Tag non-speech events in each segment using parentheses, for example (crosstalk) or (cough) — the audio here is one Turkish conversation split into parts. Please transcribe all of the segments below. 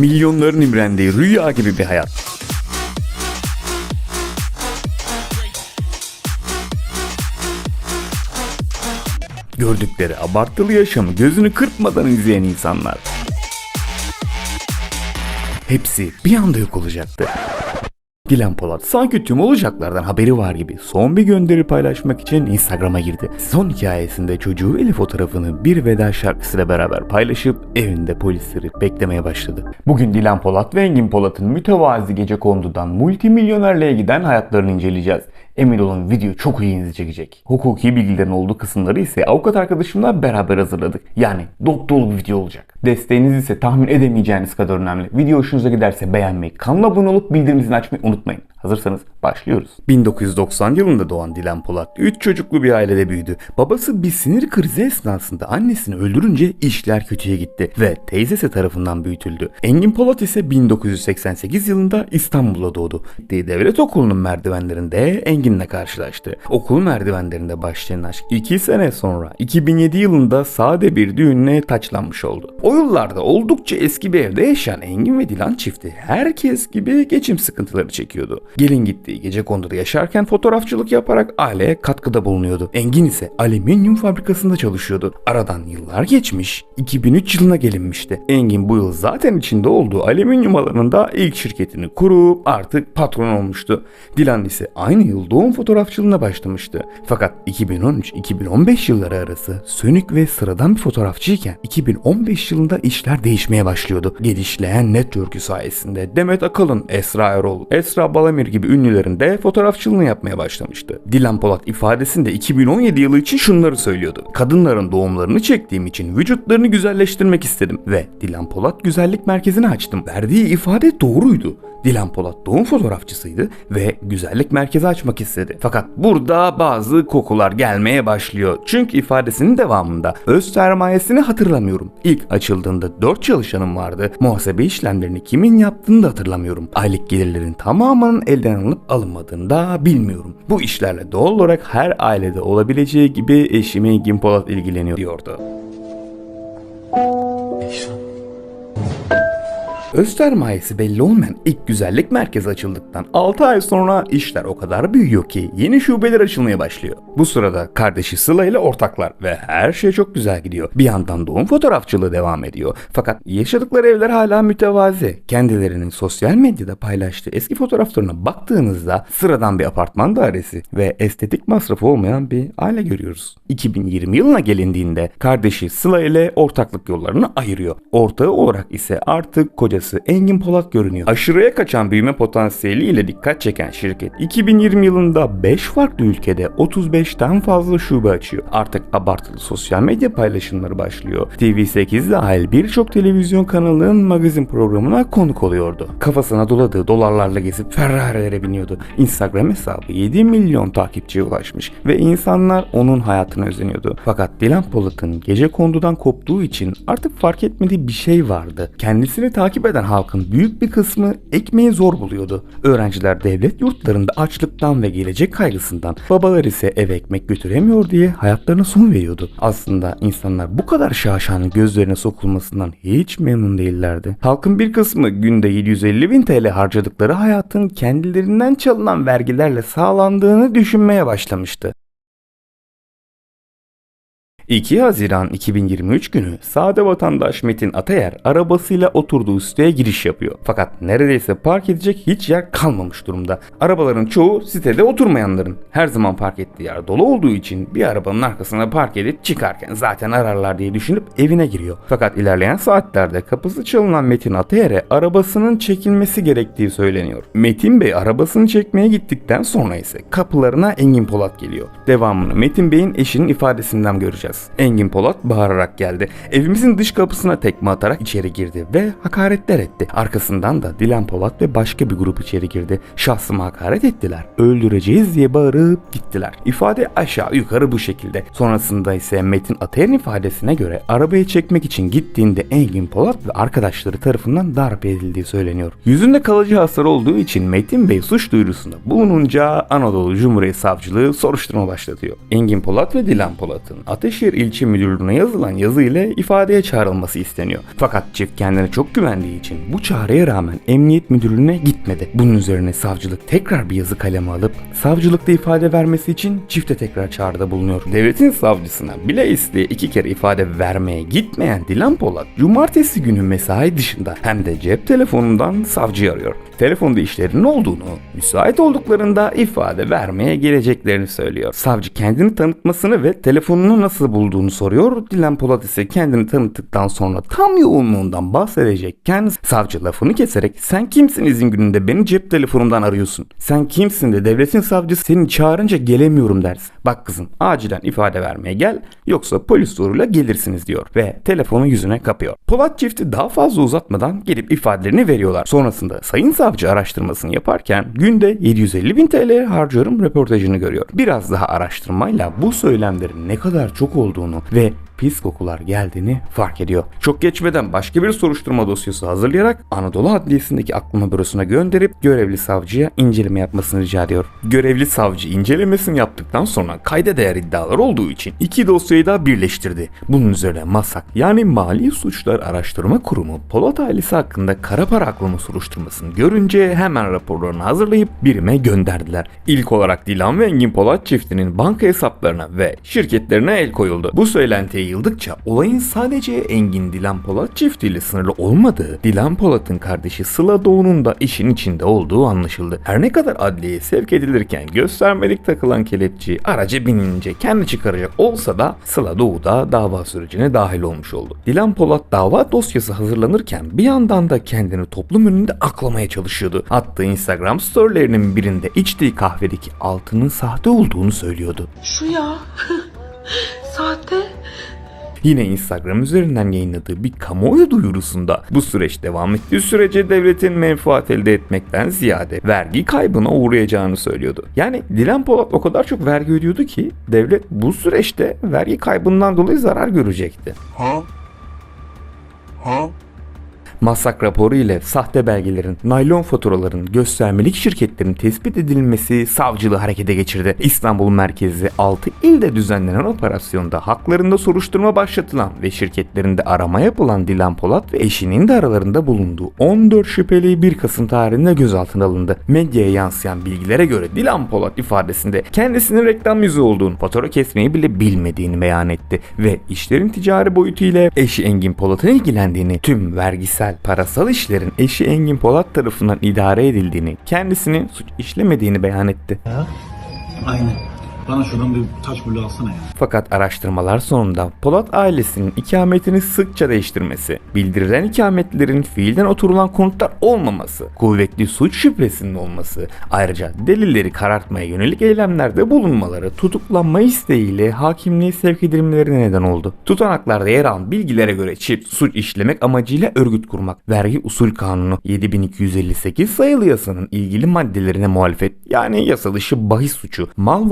Milyonların imrendiği rüya gibi bir hayat. Gördükleri abartılı yaşamı gözünü kırpmadan izleyen insanlar. Hepsi bir anda yok olacaktı. Dilan Polat sanki tüm olacaklardan haberi var gibi son bir gönderi paylaşmak için Instagram'a girdi. Son hikayesinde çocuğu eli fotoğrafını bir veda şarkısıyla beraber paylaşıp evinde polisleri beklemeye başladı. Bugün Dilan Polat ve Engin Polat'ın mütevazi gece kondudan multimilyonerliğe giden hayatlarını inceleyeceğiz. Emin olun video çok iyi ilgi çekecek. Hukuki bilgilerin olduğu kısımları ise avukat arkadaşımla beraber hazırladık. Yani dop dolu bir video olacak. Desteğiniz ise tahmin edemeyeceğiniz kadar önemli. Video hoşunuza giderse beğenmeyi, kanala abone olup bildirim açmayı unutmayın. with me. Hazırsanız başlıyoruz. 1990 yılında doğan Dilan Polat 3 çocuklu bir ailede büyüdü. Babası bir sinir krizi esnasında annesini öldürünce işler kötüye gitti ve teyzesi tarafından büyütüldü. Engin Polat ise 1988 yılında İstanbul'da doğdu. Devlet okulunun merdivenlerinde Engin'le karşılaştı. Okul merdivenlerinde başlayan aşk 2 sene sonra 2007 yılında sade bir düğünle taçlanmış oldu. O yıllarda oldukça eski bir evde yaşayan Engin ve Dilan çifti herkes gibi geçim sıkıntıları çekiyordu. Gelin gittiği gece konduda yaşarken fotoğrafçılık yaparak aileye katkıda bulunuyordu. Engin ise alüminyum fabrikasında çalışıyordu. Aradan yıllar geçmiş, 2003 yılına gelinmişti. Engin bu yıl zaten içinde olduğu alüminyum alanında ilk şirketini kurup artık patron olmuştu. Dilan ise aynı yıl doğum fotoğrafçılığına başlamıştı. Fakat 2013-2015 yılları arası sönük ve sıradan bir fotoğrafçıyken 2015 yılında işler değişmeye başlıyordu. Gelişleyen network'ü sayesinde Demet Akalın, Esra Erol, Esra Balamir gibi ünlülerin de fotoğrafçılığını yapmaya başlamıştı. Dilan Polat ifadesinde 2017 yılı için şunları söylüyordu. Kadınların doğumlarını çektiğim için vücutlarını güzelleştirmek istedim ve Dilan Polat güzellik merkezini açtım. Verdiği ifade doğruydu. Dilan Polat doğum fotoğrafçısıydı ve güzellik merkezi açmak istedi. Fakat burada bazı kokular gelmeye başlıyor. Çünkü ifadesinin devamında öz sermayesini hatırlamıyorum. İlk açıldığında 4 çalışanım vardı. Muhasebe işlemlerini kimin yaptığını da hatırlamıyorum. Aylık gelirlerin tamamının elden alınıp alınmadığını da bilmiyorum. Bu işlerle doğal olarak her ailede olabileceği gibi eşim Engin Polat ilgileniyor diyordu. Öz belli olmayan ilk güzellik merkezi açıldıktan 6 ay sonra işler o kadar büyüyor ki yeni şubeler açılmaya başlıyor. Bu sırada kardeşi Sıla ile ortaklar ve her şey çok güzel gidiyor. Bir yandan doğum fotoğrafçılığı devam ediyor. Fakat yaşadıkları evler hala mütevazi. Kendilerinin sosyal medyada paylaştığı eski fotoğraflarına baktığınızda sıradan bir apartman dairesi ve estetik masrafı olmayan bir aile görüyoruz. 2020 yılına gelindiğinde kardeşi Sıla ile ortaklık yollarını ayırıyor. Ortağı olarak ise artık kocası Engin Polat görünüyor. Aşırıya kaçan büyüme potansiyeliyle dikkat çeken şirket 2020 yılında 5 farklı ülkede 35'ten fazla şube açıyor. Artık abartılı sosyal medya paylaşımları başlıyor. TV8 dahil birçok televizyon kanalının magazin programına konuk oluyordu. Kafasına doladığı dolarlarla gezip Ferrari'lere biniyordu. Instagram hesabı 7 milyon takipçiye ulaşmış ve insanlar onun hayatına özeniyordu. Fakat Dilan Polat'ın gece kondudan koptuğu için artık fark etmediği bir şey vardı. Kendisini takip eden halkın büyük bir kısmı ekmeği zor buluyordu. Öğrenciler devlet yurtlarında açlıktan ve gelecek kaygısından, babalar ise eve ekmek götüremiyor diye hayatlarına son veriyordu. Aslında insanlar bu kadar şaşanın gözlerine sokulmasından hiç memnun değillerdi. Halkın bir kısmı günde 750 bin TL harcadıkları hayatın kendilerinden çalınan vergilerle sağlandığını düşünmeye başlamıştı. 2 Haziran 2023 günü sade vatandaş Metin Atayer arabasıyla oturduğu siteye giriş yapıyor. Fakat neredeyse park edecek hiç yer kalmamış durumda. Arabaların çoğu sitede oturmayanların. Her zaman park ettiği yer dolu olduğu için bir arabanın arkasına park edip çıkarken zaten ararlar diye düşünüp evine giriyor. Fakat ilerleyen saatlerde kapısı çalınan Metin Atayer'e arabasının çekilmesi gerektiği söyleniyor. Metin Bey arabasını çekmeye gittikten sonra ise kapılarına Engin Polat geliyor. Devamını Metin Bey'in eşinin ifadesinden göreceğiz. Engin Polat bağırarak geldi. Evimizin dış kapısına tekme atarak içeri girdi ve hakaretler etti. Arkasından da Dilan Polat ve başka bir grup içeri girdi. Şahsıma hakaret ettiler. Öldüreceğiz diye bağırıp gittiler. İfade aşağı yukarı bu şekilde. Sonrasında ise Metin Atayer'in ifadesine göre arabayı çekmek için gittiğinde Engin Polat ve arkadaşları tarafından darp edildiği söyleniyor. Yüzünde kalıcı hasar olduğu için Metin Bey suç duyurusunda bulununca Anadolu Cumhuriyet Savcılığı soruşturma başlatıyor. Engin Polat ve Dilan Polat'ın Ateşehir Eskişehir İlçe Müdürlüğü'ne yazılan yazı ile ifadeye çağrılması isteniyor. Fakat çift kendine çok güvendiği için bu çağrıya rağmen Emniyet Müdürlüğü'ne gitmedi. Bunun üzerine savcılık tekrar bir yazı kaleme alıp savcılıkta ifade vermesi için çifte tekrar çağrıda bulunuyor. Devletin savcısına bile isteye iki kere ifade vermeye gitmeyen Dilan Polat cumartesi günü mesai dışında hem de cep telefonundan savcıyı arıyor. Telefonda işlerinin olduğunu, müsait olduklarında ifade vermeye geleceklerini söylüyor. Savcı kendini tanıtmasını ve telefonunu nasıl bulduğunu soruyor. Dilan Polat ise kendini tanıttıktan sonra tam yoğunluğundan bahsedecekken savcı lafını keserek sen kimsin izin gününde beni cep telefonumdan arıyorsun. Sen kimsin de devletin savcısı seni çağırınca gelemiyorum dersin. Bak kızım acilen ifade vermeye gel yoksa polis zoruyla gelirsiniz diyor ve telefonu yüzüne kapıyor. Polat çifti daha fazla uzatmadan gelip ifadelerini veriyorlar. Sonrasında sayın savcı araştırmasını yaparken günde 750 bin TL harcıyorum röportajını görüyor. Biraz daha araştırmayla bu söylemlerin ne kadar çok olduğunu ve pis kokular geldiğini fark ediyor. Çok geçmeden başka bir soruşturma dosyası hazırlayarak Anadolu Adliyesi'ndeki aklama bürosuna gönderip görevli savcıya inceleme yapmasını rica ediyor. Görevli savcı incelemesini yaptıktan sonra kayda değer iddialar olduğu için iki dosyayı da birleştirdi. Bunun üzerine MASAK yani Mali Suçlar Araştırma Kurumu Polat ailesi hakkında kara para aklama soruşturmasını görünce hemen raporlarını hazırlayıp birime gönderdiler. İlk olarak Dilan ve Engin Polat çiftinin banka hesaplarına ve şirketlerine el koyuldu. Bu söylenti yayıldıkça olayın sadece Engin Dilan Polat çiftiyle sınırlı olmadığı, Dilan Polat'ın kardeşi Sıla Doğu'nun da işin içinde olduğu anlaşıldı. Her ne kadar adliyeye sevk edilirken göstermelik takılan kelepçi araca binince kendi çıkaracak olsa da Sıla Doğu da dava sürecine dahil olmuş oldu. Dilan Polat dava dosyası hazırlanırken bir yandan da kendini toplum önünde aklamaya çalışıyordu. Attığı Instagram storylerinin birinde içtiği kahvedeki altının sahte olduğunu söylüyordu. Şu ya. (laughs) Sahte. Yine Instagram üzerinden yayınladığı bir kamuoyu duyurusunda bu süreç devam ettiği sürece devletin menfaat elde etmekten ziyade vergi kaybına uğrayacağını söylüyordu. Yani Dilan Polat o kadar çok vergi ödüyordu ki devlet bu süreçte vergi kaybından dolayı zarar görecekti. Huh? Huh? Masak raporu ile sahte belgelerin, naylon faturaların, göstermelik şirketlerin tespit edilmesi savcılığı harekete geçirdi. İstanbul merkezli 6 ilde düzenlenen operasyonda haklarında soruşturma başlatılan ve şirketlerinde arama yapılan Dilan Polat ve eşinin de aralarında bulunduğu 14 şüpheli 1 Kasım tarihinde gözaltına alındı. Medyaya yansıyan bilgilere göre Dilan Polat ifadesinde kendisinin reklam yüzü olduğunu, fatura kesmeyi bile bilmediğini beyan etti ve işlerin ticari boyutu ile eşi Engin Polat'ın ilgilendiğini, tüm vergisel, parasal işlerin eşi Engin Polat tarafından idare edildiğini, kendisinin suç işlemediğini beyan etti. Aynen. Bana şuradan bir taş bulu alsana ya. Fakat araştırmalar sonunda Polat ailesinin ikametini sıkça değiştirmesi, bildirilen ikametlerin fiilden oturulan konutlar olmaması, kuvvetli suç şüphesinin olması, ayrıca delilleri karartmaya yönelik eylemlerde bulunmaları tutuklanma isteğiyle hakimliğe sevk edilmelerine neden oldu. Tutanaklarda yer alan bilgilere göre çift suç işlemek amacıyla örgüt kurmak, vergi usul kanunu 7258 sayılı yasanın ilgili maddelerine muhalefet yani yasa dışı bahis suçu, mal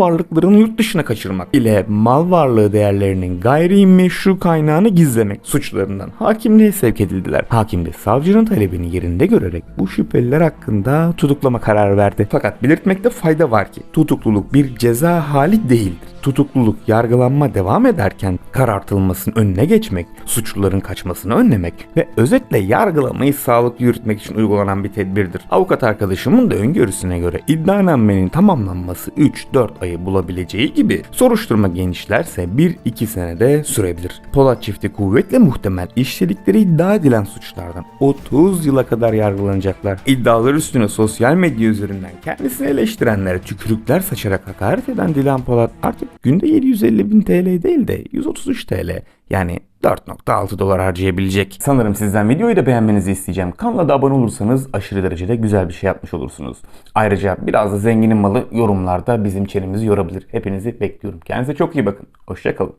varlıklarını yurt dışına kaçırmak ile mal varlığı değerlerinin gayrimeşru kaynağını gizlemek suçlarından hakimliğe sevk edildiler. Hakim de savcının talebini yerinde görerek bu şüpheliler hakkında tutuklama kararı verdi. Fakat belirtmekte fayda var ki tutukluluk bir ceza hali değildir. Tutukluluk yargılanma devam ederken karartılmasının önüne geçmek, suçluların kaçmasını önlemek ve özetle yargılamayı sağlıklı yürütmek için uygulanan bir tedbirdir. Avukat arkadaşımın da öngörüsüne göre iddianamenin tamamlanması 3-4 ayı bulabileceği gibi soruşturma genişlerse 1-2 senede sürebilir. Polat çifti kuvvetle muhtemel işledikleri iddia edilen suçlardan 30 yıla kadar yargılanacaklar. İddialar üstüne sosyal medya üzerinden kendisini eleştirenlere tükürükler saçarak hakaret eden Dilan Polat artık günde 750 bin TL değil de 133 TL yani 4.6 dolar harcayabilecek. Sanırım sizden videoyu da beğenmenizi isteyeceğim. Kanala da abone olursanız aşırı derecede güzel bir şey yapmış olursunuz. Ayrıca biraz da zenginin malı yorumlarda bizim çenemizi yorabilir. Hepinizi bekliyorum. Kendinize çok iyi bakın. Hoşçakalın.